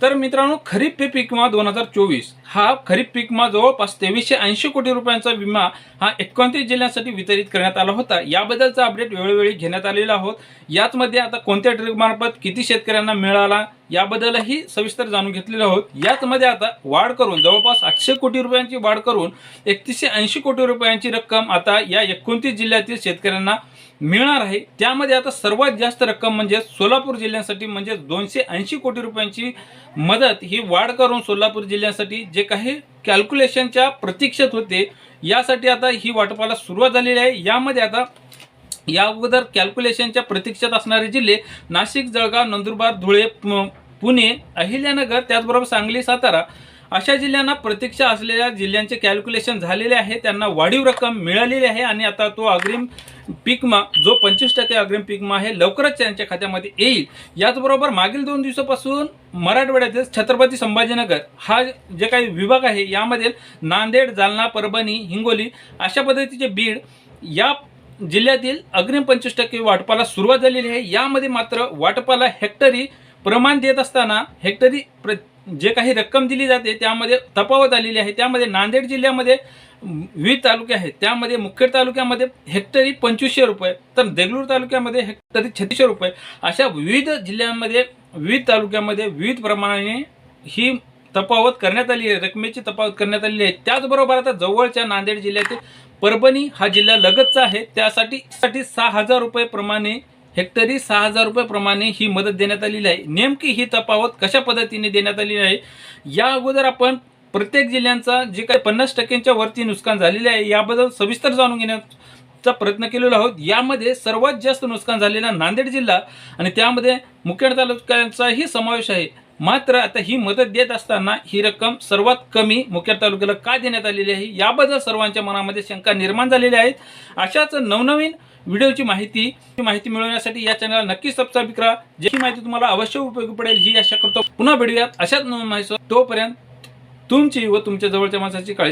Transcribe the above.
तर मित्रांनो खरीप पीक विमा दोन हजार चोवीस हा खरीप पीक विमा जवळपास तेवीसशे ऐंशी कोटी रुपयांचा विमा हा एकोणतीस जिल्ह्यांसाठी वितरित करण्यात आला होता. याबद्दलचा अपडेट वेळोवेळी घेण्यात आलेला आहोत. याचमध्ये आता कोणत्या ट्रिकमार्फत किती शेतकऱ्यांना मिळाला याबद्दलही सविस्तर जाणून घेतलेले आहोत. याचमध्ये आता वाढ करून जवळपास आठशे कोटी रुपयांची वाढ करून एकतीसशे ऐंशी कोटी रुपयांची रक्कम आता या एकोणतीस जिल्ह्यातील शेतकऱ्यांना मिळणार आहे. त्यामध्ये आता सर्वात जास्त रक्कम म्हणजे सोलापूर जिल्ह्यासाठी म्हणजे दोनशे ऐंशी कोटी रुपयांची मदत ही वाढ करून सोलापूर जिल्ह्यासाठी जे काही कॅल्क्युलेशनच्या प्रतीक्षेत होते यासाठी आता ही वाटपाला सुरुवात झालेली आहे. यामध्ये आता या अगोदर कॅल्क्युलेशनच्या प्रतीक्षेत असणारे जिल्हे नाशिक जळगाव नंदुरबार धुळे पुणे अहिल्यानगर त्याचबरोबर सांगली सातारा अशा जिल्ह्यांना प्रतीक्षा असलेल्या जिल्ह्यांचे कॅल्क्युलेशन झालेले आहे. त्यांना वाढीव रक्कम मिळालेली आहे आणि आता तो अग्रिम पीकमा जो पंचवीस टक्के अग्रिम पीकमा आहे लवकरच त्यांच्या खात्यामध्ये येईल. याचबरोबर मागील दोन दिवसापासून मराठवाड्यातील छत्रपती संभाजीनगर हा जे काही विभाग आहे यामध्ये नांदेड जालना परभणी हिंगोली अशा पद्धतीचे बीड या जिल्ह्यातील अग्रिम पंचवीस टक्के वाटपाला सुरुवात झालेली आहे. यामध्ये मात्र वाटपाला हेक्टरी प्रमाण देत असताना हेक्टरी प्र जे काही रक्कम दिली जाते त्यामध्ये तफावत आलेली आहे. त्यामध्ये नांदेड जिल्ह्यामध्ये विविध तालुके आहेत. त्यामध्ये मुखेड तालुक्यामध्ये हेक्टरी पंचवीसशे रुपये तर देगलूर तालुक्यामध्ये हेक्टरी छत्तीसशे रुपये. अशा विविध जिल्ह्यांमध्ये विविध तालुक्यामध्ये विविध प्रमाणाने ही तफावत करण्यात आली आहे. रकमेची तफावत करण्यात आलेली आहे. त्याचबरोबर आता जवळच्या नांदेड जिल्ह्यातील परभणी हा जिल्हा लगतचा आहे. त्यासाठी साठी सहा हजार रुपये प्रमाणे हेक्टरी सहा हजार रुपयाप्रमाणे ही मदत देण्यात आलेली आहे. नेमकी ही तफावत कशा पद्धतीने देण्यात आलेली आहे? या अगोदर आपण प्रत्येक जिल्ह्यांचा जे काही पन्नास टक्क्यांच्या वरती नुकसान झालेले आहे याबद्दल सविस्तर जाणून घेण्याचा प्रयत्न केलेला आहोत. यामध्ये सर्वात जास्त नुकसान झालेला नांदेड जिल्हा आणि त्यामध्ये मुखेड तालुक्यांचाही समावेश आहे. मात्र आता ही मदत देत असताना ही रक्कम सर्वात कमी मुखेड तालुक्याला का देण्यात आलेली आहे याबद्दल सर्वांच्या मनामध्ये शंका निर्माण झालेल्या आहेत. अशाच नवनवीन व्हिडिओची माहिती माहिती मिळवण्यासाठी या चॅनलला नक्की सबस्क्राईब करा. जी माहिती तुम्हाला अवश्य उपयोगी पडेल ही आशा करतो पुन्हा भेटूयात. अशाच नवीन माहिती तोपर्यंत तुमची व तुमच्या जवळच्या माणसाची काळजी